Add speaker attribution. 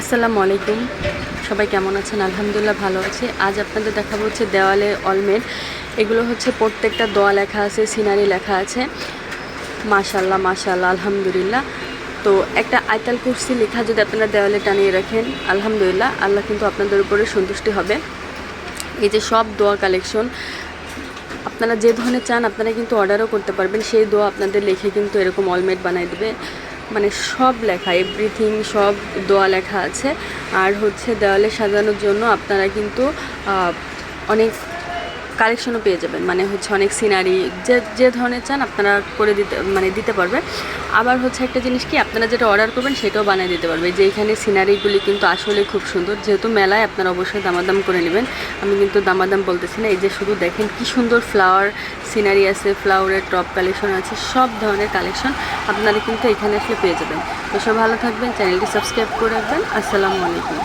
Speaker 1: আসসালামু আলাইকুম। সবাই কেমন আছেন? আলহামদুলিল্লাহ ভালো আছি। আজ আপনাদের দেখাবো হচ্ছে দেওয়ালে অলমেট এগুলো হচ্ছে প্রত্যেকটা দোয়া লেখা আছে, সিনারি লেখা আছে। মাশাল্লাহ মাশাল্লাহ আলহামদুলিল্লাহ। তো একটা আয়তাল কুর্সি লেখা যদি আপনারা দেওয়ালে টানিয়ে রাখেন, আলহামদুলিল্লাহ, আল্লাহ কিন্তু আপনাদের উপরে সন্তুষ্টি হবে। এই যে সব দোয়া কালেকশন, আপনারা যে ধরনের চান আপনারা কিন্তু অর্ডারও করতে পারবেন। সেই দোয়া আপনাদের লিখে কিন্তু এরকম অলমেট বানাই দেবে। মানে সব লেখা এভরিথিং সব দোয়া লেখা আছে। আর হচ্ছে দেওয়ালে সাজানোর জন্য আপনারা কিন্তু অনেক কালেকশনও পেয়ে যাবেন। মানে হচ্ছে অনেক সিনারি যে যে ধরনের চান আপনারা করে দিতে মানে দিতে পারবে আবার হচ্ছে একটা জিনিস কি, আপনারা যেটা অর্ডার করবেন সেটাও বানিয়ে দিতে পারবে। যে এখানে সিনারিগুলি কিন্তু আসলে খুব সুন্দর। যেহেতু মেলায় আপনারা অবশ্যই দামাদাম করে নেবেন। আমি কিন্তু দামাদাম বলতেছি না, এই যে শুধু দেখেন কি সুন্দর ফ্লাওয়ার সিনারি আছে ফ্লাওয়ারের টপ কালেকশন আছে, সব ধরনের কালেকশন আপনারা কিন্তু এখানে আসলে পেয়ে যাবেন। তো সব ভালো থাকবেন, চ্যানেলটি সাবস্ক্রাইব করে রাখবেন। আসসালামু আলাইকুম।